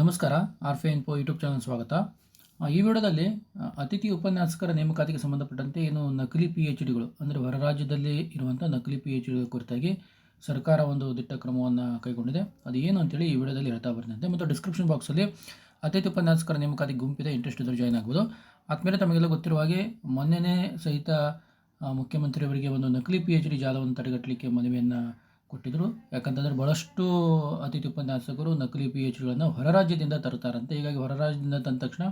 ನಮಸ್ಕಾರ, ಆರ್ಫೆ info YouTube channel ಸ್ವಾಗತ. ಈ ವಿಡಿಯೋದಲ್ಲಿ ಅತಿಥಿ ಉಪನ್ಯಾಸಕರ ನೇಮಕಾತಿಗೆ ಸಂಬಂಧಪಟ್ಟಂತೆ ಏನು ನಕಲಿ ಪಿ ಎಚ್ ಡಿಗಳು ಅಂದರೆ ಹೊರ ರಾಜ್ಯದಲ್ಲಿ ಇರುವಂಥ ನಕಲಿ ಪಿ ಎಚ್ ಡಿಗಳ ಕುರಿತಾಗಿ ಸರ್ಕಾರ ಒಂದು ದಿಟ್ಟ ಕ್ರಮವನ್ನು ಕೈಗೊಂಡಿದೆ. ಅದು ಏನು ಅಂತೇಳಿ ಈ ವಿಡಿಯೋದಲ್ಲಿ ಹೇಳ್ತಾ ಬರ್ತಂತೆ ಮತ್ತು ಡಿಸ್ಕ್ರಿಪ್ಷನ್ ಬಾಕ್ಸಲ್ಲಿ ಅತಿಥಿ ಉಪನ್ಯಾಸಕರ ನೇಮಕಾತಿ ಗುಂಪಿದೆ ಇಂಟ್ರೆಸ್ಟ್ ಇದ್ದರೆ ಜಾಯ್ನ್ ಆಗ್ಬೋದು. ಆದಮೇಲೆ ತಮಗೆಲ್ಲ ಗೊತ್ತಿರುವ ಹಾಗೆ, ಮೊನ್ನೆನೇ ಸಹಿತ ಮುಖ್ಯಮಂತ್ರಿಯವರಿಗೆ ಒಂದು ನಕಲಿ ಪಿ ಎಚ್ ಡಿ ಜಾಲವನ್ನು ತಡೆಗಟ್ಟಲಿಕ್ಕೆ ಮನವಿಯನ್ನು ಕೊಟ್ಟಿದ್ದರು ಯಾಕಂತಂದರೆ ಭಾಳಷ್ಟು ಅತಿಥಿ ಉಪನ್ಯಾಸಕರು ನಕಲಿ ಪಿ ಎಚ್ ಡಿಗಳನ್ನು ಹೊರ ರಾಜ್ಯದಿಂದ ತರುತ್ತಾರಂತೆ. ಹೀಗಾಗಿ ಹೊರ ರಾಜ್ಯದಿಂದ ತಂದ ತಕ್ಷಣ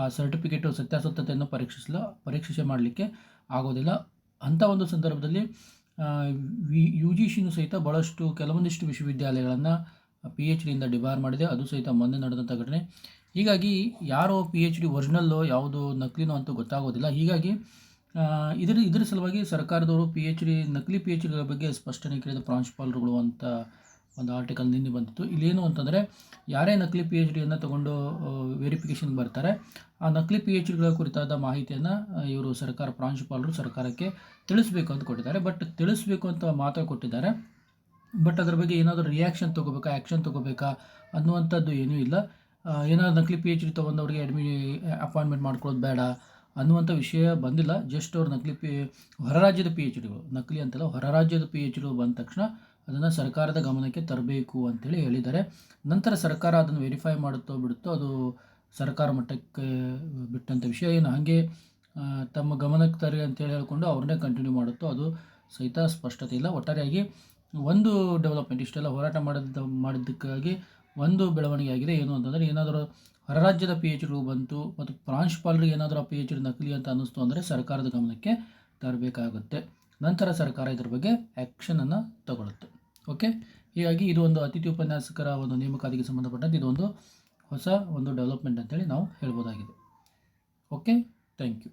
ಆ ಸರ್ಟಿಫಿಕೇಟು ಸತ್ಯಾಸತ್ಯತೆಯನ್ನು ಪರೀಕ್ಷಿಸಲು ಪರೀಕ್ಷೆ ಮಾಡಲಿಕ್ಕೆ ಆಗೋದಿಲ್ಲ. ಅಂಥ ಒಂದು ಸಂದರ್ಭದಲ್ಲಿ ಯು ಜಿ ಸಿನೂ ಸಹಿತ ಭಾಳಷ್ಟು ಕೆಲವೊಂದಿಷ್ಟು ವಿಶ್ವವಿದ್ಯಾಲಯಗಳನ್ನು ಪಿ ಎಚ್ ಡಿಯಿಂದ ಡಿಬಾರ್ ಮಾಡಿದೆ. ಅದು ಸಹಿತ ಮೊನ್ನೆ ನಡೆದಂಥ ಘಟನೆ. ಹೀಗಾಗಿ ಯಾರೋ ಪಿ ಎಚ್ ಡಿ ಒರಿಜಿನಲ್ಲೋ ಯಾವುದು ನಕಲಿನೋ ಅಂತೂ ಗೊತ್ತಾಗೋದಿಲ್ಲ. ಹೀಗಾಗಿ ಇದರ ಇದರ ಸಲುವಾಗಿ ಸರ್ಕಾರದವರು ಪಿ ಎಚ್ ಡಿ ನಕಲಿ ಪಿ ಎಚ್ ಡಿಗಳ ಬಗ್ಗೆ ಸ್ಪಷ್ಟನೆ ಕೇಳಿದ ಪ್ರಾಂಶುಪಾಲರುಗಳು ಅಂತ ಒಂದು ಆರ್ಟಿಕಲ್ ನಿನ್ನೆ ಬಂದಿತ್ತು. ಇಲ್ಲೇನು ಅಂತಂದರೆ, ಯಾರೇ ನಕಲಿ ಪಿ ಎಚ್ ಡಿಯನ್ನು ತಗೊಂಡು ವೆರಿಫಿಕೇಷನ್ಗೆ ಬರ್ತಾರೆ, ಆ ನಕಲಿ ಪಿ ಎಚ್ ಡಿಗಳ ಕುರಿತಾದ ಮಾಹಿತಿಯನ್ನು ಇವರು ಸರ್ಕಾರ, ಪ್ರಾಂಶುಪಾಲರು ಸರ್ಕಾರಕ್ಕೆ ತಿಳಿಸ್ಬೇಕು ಅಂತ ಕೊಟ್ಟಿದ್ದಾರೆ. ಬಟ್ ತಿಳಿಸ್ಬೇಕು ಅಂತ ಮಾತ್ರ ಕೊಟ್ಟಿದ್ದಾರೆ. ಬಟ್ ಅದರ ಬಗ್ಗೆ ಏನಾದರೂ ರಿಯಾಕ್ಷನ್ ತೊಗೋಬೇಕಾ ಆ್ಯಕ್ಷನ್ ತೊಗೋಬೇಕಾ ಅನ್ನುವಂಥದ್ದು ಏನೂ ಇಲ್ಲ. ಏನಾದರೂ ನಕಲಿ ಪಿ ಎಚ್ ಡಿ ತೊಗೊಂಡವ್ರಿಗೆ ಅಡ್ಮಿ ಅಪಾಯಿಂಟ್ಮೆಂಟ್ ಮಾಡ್ಕೊಳ್ಳೋದು ಬೇಡ. ಅನ್ನುವಂಥ ವಿಷಯ ಬಂದಿಲ್ಲ. ಜಸ್ಟ್ ಅವ್ರು ನಕಲಿ ಪಿ, ಹೊರ ರಾಜ್ಯದ ಪಿ ಎಚ್ ಡಿಗಳು ನಕಲಿ ಅಂತಲ್ಲ, ಹೊರ ರಾಜ್ಯದ ಪಿ ಎಚ್ ಡಿಗಳು ಬಂದ ತಕ್ಷಣ ಅದನ್ನು ಸರ್ಕಾರದ ಗಮನಕ್ಕೆ ತರಬೇಕು ಅಂತೇಳಿ ಹೇಳಿದ್ದಾರೆ. ನಂತರ ಸರ್ಕಾರ ಅದನ್ನು ವೆರಿಫೈ ಮಾಡುತ್ತೋ ಬಿಡುತ್ತೋ ಅದು ಸರ್ಕಾರ ಮಟ್ಟಕ್ಕೆ ಬಿಟ್ಟಂಥ ವಿಷಯ ಏನು. ಹಾಗೆ ತಮ್ಮ ಗಮನಕ್ಕೆ ತರಿ ಅಂತೇಳಿ ಹೇಳ್ಕೊಂಡು ಅವ್ರನ್ನೇ ಕಂಟಿನ್ಯೂ ಮಾಡುತ್ತೋ ಅದು ಸಹಿತ ಸ್ಪಷ್ಟತೆ ಇಲ್ಲ. ಒಟ್ಟಾರೆಯಾಗಿ ಒಂದು ಡೆವಲಪ್ಮೆಂಟ್ ಇಷ್ಟೆಲ್ಲ ಹೋರಾಟ ಮಾಡಿದ ಮಾಡಿದ್ದಕ್ಕಾಗಿ ಒಂದು ಬೆಳವಣಿಗೆ ಆಗಿದೆ. ಏನು ಅಂತಂದರೆ ಏನಾದರೂ ಹೊರ ರಾಜ್ಯದ ಪಿ ಎಚ್ ಡಿಗಳು ಬಂತು ಮತ್ತು ಪ್ರಾಂಶುಪಾಲರಿಗೆ ಏನಾದರೂ ಆ ಪಿ ಎಚ್ ಡಿ ನಕಲಿ ಅಂತ ಅನ್ನಿಸ್ತು ಅಂದರೆ ಸರ್ಕಾರದ ಗಮನಕ್ಕೆ ತರಬೇಕಾಗುತ್ತೆ. ನಂತರ ಸರ್ಕಾರ ಇದ್ರ ಬಗ್ಗೆ ಆ್ಯಕ್ಷನನ್ನು ತಗೊಳುತ್ತೆ. ಓಕೆ ಹೀಗಾಗಿ ಇದು ಒಂದು ಅತಿಥಿ ಉಪನ್ಯಾಸಕರ ಒಂದು ನೇಮಕಾತಿಗೆ ಸಂಬಂಧಪಟ್ಟಂತೆ ಇದೊಂದು ಹೊಸ ಒಂದು ಡೆವಲಪ್ಮೆಂಟ್ ಅಂತೇಳಿ ನಾವು ಹೇಳ್ಬೋದಾಗಿದೆ. Okay thank you